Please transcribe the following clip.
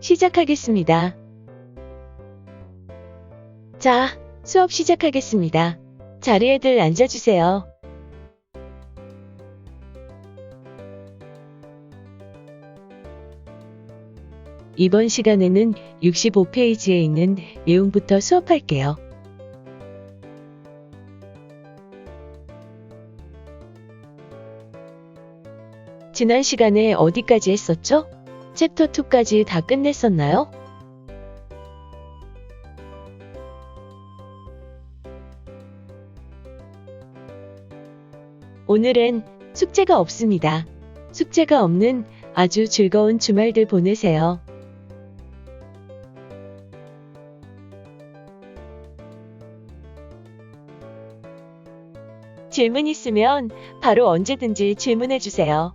시작하겠습니다. 자, 수업 시작하겠습니다. 자리에들 앉아주세요. 이번 시간에는 65페이지에 있는 내용부터 수업할게요. 지난 시간에 어디까지 했었죠? 챕터 2까지 다 끝냈었나요? 오늘은 숙제가 없습니다. 숙제가 없는 아주 즐거운 주말들 보내세요. 질문 있으면 바로 언제든지 질문해 주세요.